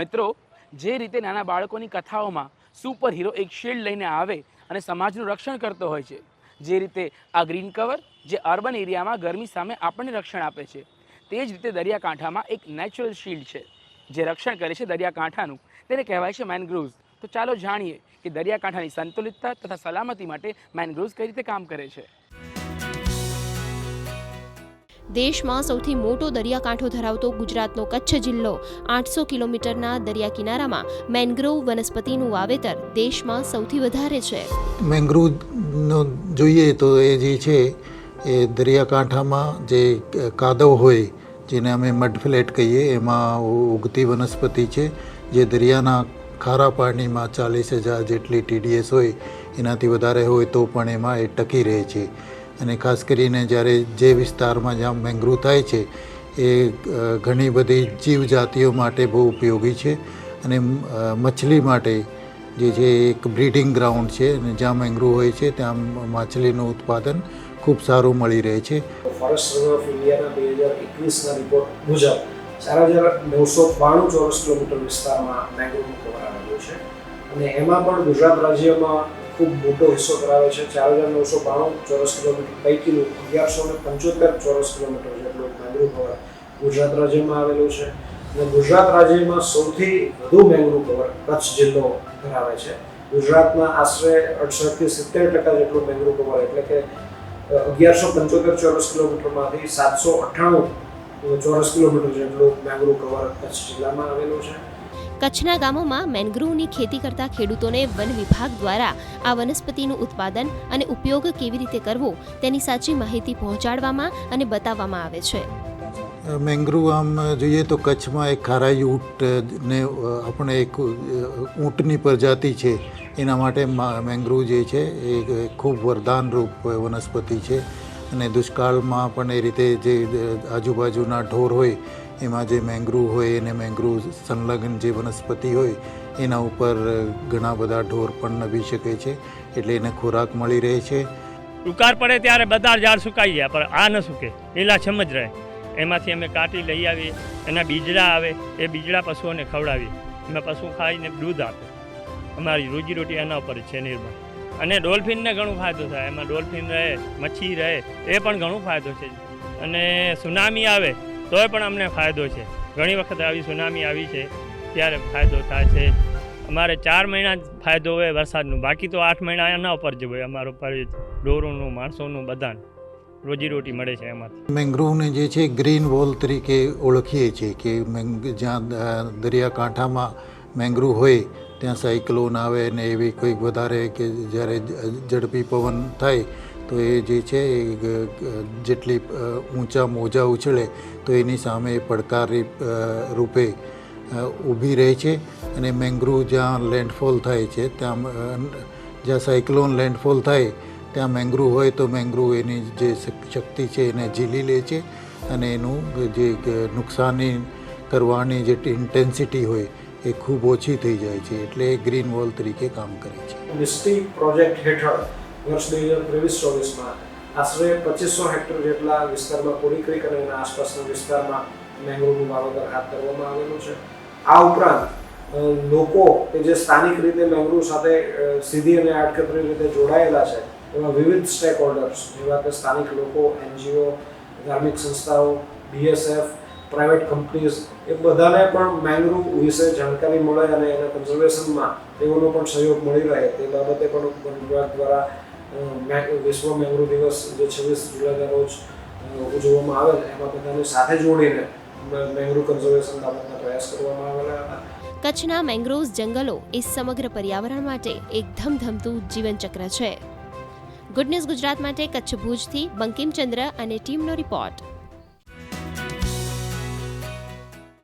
મિત્રો, જે રીતે નાના બાળકોની કથાઓમાં સુપર હીરો એક શિલ્ડ લઈને આવે અને સમાજનું રક્ષણ કરતો હોય છે, જે રીતે આ ગ્રીન કવર જે અર્બન એરિયામાં ગરમી સામે આપણને રક્ષણ આપે છે, તે જ રીતે દરિયાકાંઠામાં એક નેચરલ શિલ્ડ છે, જે રક્ષણ કરે છે દરિયાકાંઠાનું. તેને કહેવાય છે મેનગ્રુવ્સ તો ચાલો જાણીએ કે દરિયાકાંઠાની સંતુલિતતા તથા સલામતી માટે મેનગ્રુવ્સ કઈ રીતે કામ કરે છે. દેશમાં સૌથી મોટો દરિયાકાંઠો ધરાવતો ગુજરાતનો કચ્છ જિલ્લો આઠસો કિલોમીટરના દરિયા કિનારામાં મેંગ્રોવ વનસ્પતિનું વાવેતર દેશમાં સૌથી વધારે છે. મેંગ્રોવનો જોઈએ તો એ જે છે, એ દરિયાકાંઠામાં જે કાદવ હોય, જેને અમે મડફ્લેટ કહીએ, એમાં ઉગતી વનસ્પતિ છે, જે દરિયાના ખારા પાણીમાં ચાલીસ હજાર જેટલી ટીડીએસ હોય, એનાથી વધારે હોય તો પણ એમાં એ ટકી રહે છે. અને ખાસ કરીને જ્યારે જે વિસ્તારમાં જ્યાં મેંગ્રુવ થાય છે, એ ઘણી બધી જીવજાતિઓ માટે બહુ ઉપયોગી છે અને મછલી માટે જે છે એક બ્રીડિંગ ગ્રાઉન્ડ છે અને જ્યાં મેંગ્રુવ હોય છે, ત્યાં માછલીનું ઉત્પાદન ખૂબ સારું મળી રહે છે. ફોરેસ્ટ સર્વે ઓફ ઇન્ડિયાના બે હજાર એકવીસના રિપોર્ટ મુજબ ચાર હજાર નવસો બાણું ચોરસ કિલોમીટર વિસ્તારમાં મેંગ્રુવનું કવર આવેલું છે. અને એમાં પણ ગુજરાત રાજ્યમાં ખૂબ મોટો હિસ્સો ધરાવે છે. ચાર હજાર નવસો બાણું ચોરસ કિલોમીટર પૈકીનું અગિયારસો ને પંચોતેર ચોરસ કિલોમીટર જેટલું મેંગ્રુવ કવર ગુજરાત રાજ્યમાં આવેલું છે. અને ગુજરાત રાજ્યમાં સૌથી વધુ મેંગ્રુવ કવર કચ્છ જિલ્લો ધરાવે છે. ગુજરાતના આશરે અડસઠથી સિત્તેર ટકા જેટલું મેંગ્રુવ કવર એટલે કે અગિયારસો પંચોતેર ચોરસ કિલોમીટરમાંથી સાતસો અઠ્ઠાણું ચોરસ કિલોમીટર જેટલું મેંગ્રુવ કવર કચ્છ જિલ્લામાં આવેલું છે. કચ્છના ગામોમાં મેનગ્રુવની ખેતી કરતા ખેડૂતોને વન વિભાગ દ્વારા આ વનસ્પતિનું ઉત્પાદન અને ઉપયોગ કેવી રીતે કરવો તેની સાચી માહિતી પહોંચાડવામાં અને બતાવવામાં આવે છે. મેંગ્રુવ આમ જોઈએ તો કચ્છમાં એક ખારાઈ ઊંટ ને આપણે એક ઊંટની પ્રજાતિ છે. એના માટે મેંગ્રુવ જે છે એ ખૂબ વરદાનરૂપ વનસ્પતિ છે. અને દુષ્કાળમાં પણ એ રીતે જે આજુબાજુના ઢોર હોય એમાં જે મેંગ્રુવ હોય, એને મેંગ્રુવ સંલગ્ન જે વનસ્પતિ હોય, એના ઉપર ઘણા બધા ઢોર પણ નભી શકે છે, એટલે એને ખોરાક મળી રહે છે. ઉકાર પડે ત્યારે બધા ઝાડ સુકાઈ ગયા પણ આ ન સૂકે લીલાછમ જ રહે. એમાંથી અમે કાટી લઈ આવીએ, એના બીજડા આવે, એ બીજડા પશુઓને ખવડાવીએ. એમાં પશુ ખાઈને દૂધ આપે. અમારી રોજીરોટી એના ઉપર છે નિર્ભર. અને ડોલ્ફિનને ઘણો ફાયદો થાય, એમાં ડોલ્ફિન રહે, મચ્છી રહે, એ પણ ઘણો ફાયદો છે. અને સુનામી આવે તોય પણ અમને ફાયદો છે. ઘણી વખત આવી સુનામી આવી છે, ત્યારે ફાયદો થાય છે. અમારે ચાર મહિના જ ફાયદો હોય વરસાદનું, બાકી તો આઠ મહિના એના ઉપર જ હોય અમારો ઢોરોનું, માણસોનું બધાનું. રોજીરોટી મળે છે એમાંથી. મેંગ્રોવને જે છે, ગ્રીન વોલ તરીકે ઓળખીએ છીએ કે જ્યાં દરિયાકાંઠામાં મેંગ્રુવ હોય, ત્યાં સાયક્લોન આવે ને એવી કોઈક વધારે કે જ્યારે ઝડપી પવન થાય તો એ જે છે, એ જેટલી ઊંચા મોજા ઉછળે, તો એની સામે પડકારી રૂપે ઊભી રહે છે. અને મેંગ્રુવ જ્યાં લેન્ડફોલ થાય છે, ત્યાં જ્યાં સાયક્લોન લેન્ડફોલ થાય, ત્યાં મેંગ્રુવ હોય તો મેંગ્રુવ એની જે શક- શક્તિ છે એને ઝીલી લે છે. અને એનું જે નુકસાની કરવાની જે ઇન્ટેન્સિટી હોય, એ ખૂબ ઓછી થઈ જાય છે. એટલે ગ્રીન વોલ તરીકે કામ કરે છે. મિસ્ટી પ્રોજેક્ટ હેઠળ વર્ષ બે હજાર ત્રેવીસ ચોવીસમાં આશરે પચીસો હેક્ટર જેટલા વિસ્તારમાં કોરી ક્રિક અને એના આસપાસના વિસ્તારમાં મેંગ્રોવનું વાવેતર હાથ ધરવામાં આવેલું છે. આ ઉપરાંત લોકો કે જે સ્થાનિક રીતે મેંગ્રોવ સાથે સીધી અને આડકતરી રીતે જોડાયેલા છે, એમાં વિવિધ સ્ટેક હોલ્ડર્સ જેવા કે સ્થાનિક લોકો, એનજીઓ, ધાર્મિક સંસ્થાઓ બીએસએફ પ્રાઇવેટ કંપનીઝ એ બધાને પણ મેંગ્રુવ વિશે જાણકારી મળે અને એના કન્ઝર્વેશનમાં તેઓનો પણ સહયોગ મળી રહે, તે બાબતે પણ વિભાગ દ્વારા વિશ્વ મેંગ્રોવ દિવસ જે છવ્વીસ જુલાઈના રોજ ઉજવવામાં આવે છે એમાં બધાને સાથે જોડીને મે- કન્ઝર્વેશન બાબતના પ્રયાસ કરવામાં આવેલા હતા. કચ્છના મેંગ્રોવ્સ જંગલો એ સમગ્ર પર્યાવરણ માટે એક ધમધમતું જીવનચક્ર છે. ગુડ ન્યૂઝ ગુજરાત માટે કચ્છ ભુજથી બંકિમચંદ્ર અને ટીમનો રિપોર્ટ